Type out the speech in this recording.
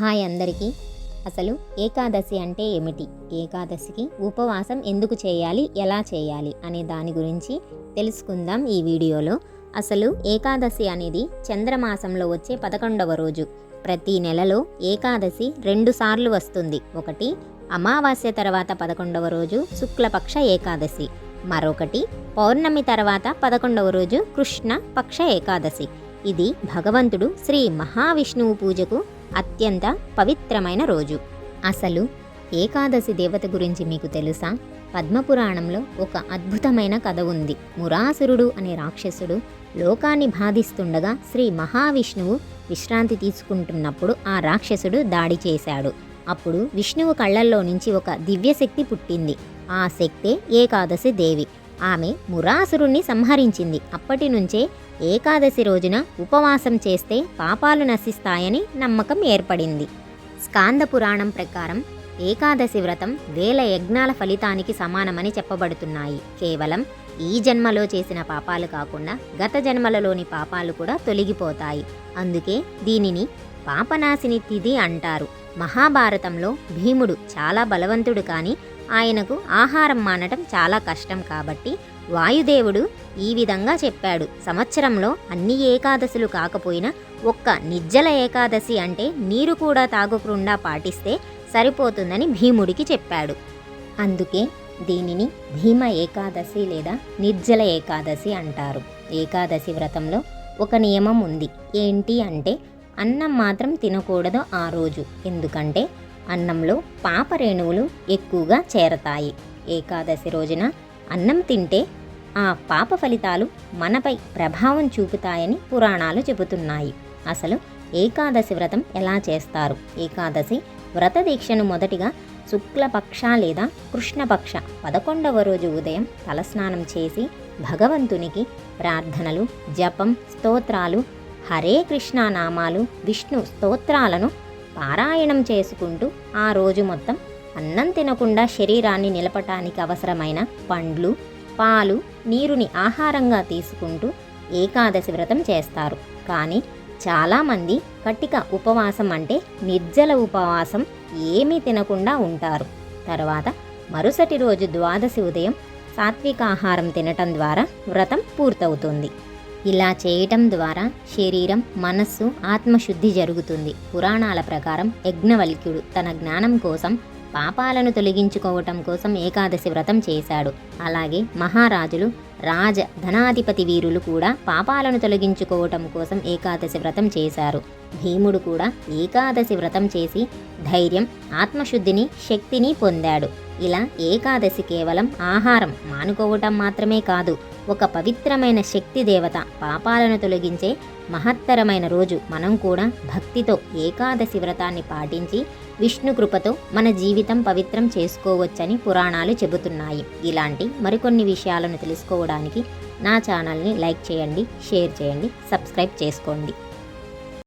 Hi అందరికీ. అసలు ఏకాదశి అంటే ఏమిటి? ఏకాదశికి ఉపవాసం ఎందుకు చేయాలి? ఎలా చేయాలి? అనే దాని గురించి తెలుసుకుందాం ఈ వీడియోలో. అసలు ఏకాదశి అనేది చంద్రమాసంలో వచ్చే పదకొండవ రోజు. ప్రతి నెలలో ఏకాదశి రెండు సార్లు వస్తుంది. ఒకటి అమావాస్య తర్వాత పదకొండవ రోజు శుక్లపక్ష ఏకాదశి. మరొకటి పౌర్ణమి తర్వాత పదకొండవ రోజు కృష్ణ పక్ష ఏకాదశి. ఇది భగవంతుడు శ్రీ మహావిష్ణువు పూజకు అత్యంత పవిత్రమైన రోజు. అసలు ఏకాదశి దేవత గురించి మీకు తెలుసా? పద్మపురాణంలో ఒక అద్భుతమైన కథ ఉంది. మురాసురుడు అనే రాక్షసుడు లోకాన్ని బాధిస్తుండగా శ్రీ మహావిష్ణువు విశ్రాంతి తీసుకుంటున్నప్పుడు ఆ రాక్షసుడు దాడి చేశాడు. అప్పుడు విష్ణువు కళ్ళల్లో నుంచి ఒక దివ్యశక్తి పుట్టింది. ఆ శక్తే ఏకాదశి దేవి. ఆమె మురాసురుణ్ణి సంహరించింది. అప్పటి నుంచే ఏకాదశి రోజున ఉపవాసం చేస్తే పాపాలు నశిస్తాయని నమ్మకం ఏర్పడింది. స్కాంద పురాణం ప్రకారం ఏకాదశి వ్రతం వేల యజ్ఞాల ఫలితానికి సమానమని చెప్పబడుతున్నాయి. కేవలం ఈ జన్మలో చేసిన పాపాలు కాకుండా గత జన్మలలోని పాపాలు కూడా తొలగిపోతాయి. అందుకే దీనిని పాపనాశిని తిథి అంటారు. మహాభారతంలో భీముడు చాలా బలవంతుడు కానీ ఆయనకు ఆహారం మానటం చాలా కష్టం కాబట్టి వాయుదేవుడు ఈ విధంగా చెప్పాడు. సంవత్సరంలో అన్ని ఏకాదశులు కాకపోయినా ఒక్క నిర్జల ఏకాదశి అంటే నీరు కూడా తాగకుండా పాటిస్తే సరిపోతుందని భీముడికి చెప్పాడు. అందుకే దీనిని భీమ ఏకాదశి లేదా నిర్జల ఏకాదశి అంటారు. ఏకాదశి వ్రతంలో ఒక నియమం ఉంది. ఏంటి అంటే అన్నం మాత్రం తినకూడదు ఆ రోజు. ఎందుకంటే అన్నంలో పాప రేణువులు ఎక్కువగా చేరతాయి. ఏకాదశి రోజున అన్నం తింటే ఆ పాప ఫలితాలు మనపై ప్రభావం చూపుతాయని పురాణాలు చెబుతున్నాయి. అసలు ఏకాదశి వ్రతం ఎలా చేస్తారు? ఏకాదశి వ్రత దీక్షను మొదటిగా శుక్లపక్ష లేదా కృష్ణపక్ష పదకొండవ రోజు ఉదయం తలస్నానం చేసి భగవంతునికి ప్రార్థనలు జపం స్తోత్రాలు హరే కృష్ణ నామాలు విష్ణు స్తోత్రాలను పారాయణం చేసుకుంటూ ఆ రోజు మొత్తం అన్నం తినకుండా శరీరాన్ని నిలపటానికి అవసరమైన పండ్లు పాలు నీరుని ఆహారంగా తీసుకుంటూ ఏకాదశి వ్రతం చేస్తారు. కానీ చాలామంది కట్టిక ఉపవాసం అంటే నిర్జల ఉపవాసం ఏమీ తినకుండా ఉంటారు. తర్వాత మరుసటి రోజు ద్వాదశి ఉదయం సాత్విక ఆహారం తినటం ద్వారా వ్రతం పూర్తవుతుంది. ఇలా చేయటం ద్వారా శరీరం మనస్సు ఆత్మశుద్ధి జరుగుతుంది. పురాణాల ప్రకారం యజ్ఞవల్క్యుడు తన జ్ఞానం కోసం పాపాలను తొలగించుకోవటం కోసం ఏకాదశి వ్రతం చేశాడు. అలాగే మహారాజులు రాజ ధనాధిపతి వీరులు కూడా పాపాలను తొలగించుకోవటం కోసం ఏకాదశి వ్రతం చేశారు. భీముడు కూడా ఏకాదశి వ్రతం చేసి ధైర్యం ఆత్మశుద్ధిని శక్తిని పొందాడు. ఇలా ఏకాదశి కేవలం ఆహారం మానుకోవటం మాత్రమే కాదు ఒక పవిత్రమైన శక్తి దేవత పాపాలను తొలగించే మహత్తరమైన రోజు. మనం కూడా భక్తితో ఏకాదశి వ్రతాన్ని పాటించి విష్ణు కృపతో మన జీవితం పవిత్రం చేసుకోవచ్చని పురాణాలు చెబుతున్నాయి. ఇలాంటి మరికొన్ని విషయాలను తెలుసుకోవడానికి నా ఛానల్ని లైక్ చేయండి షేర్ చేయండి సబ్స్క్రైబ్ చేసుకోండి.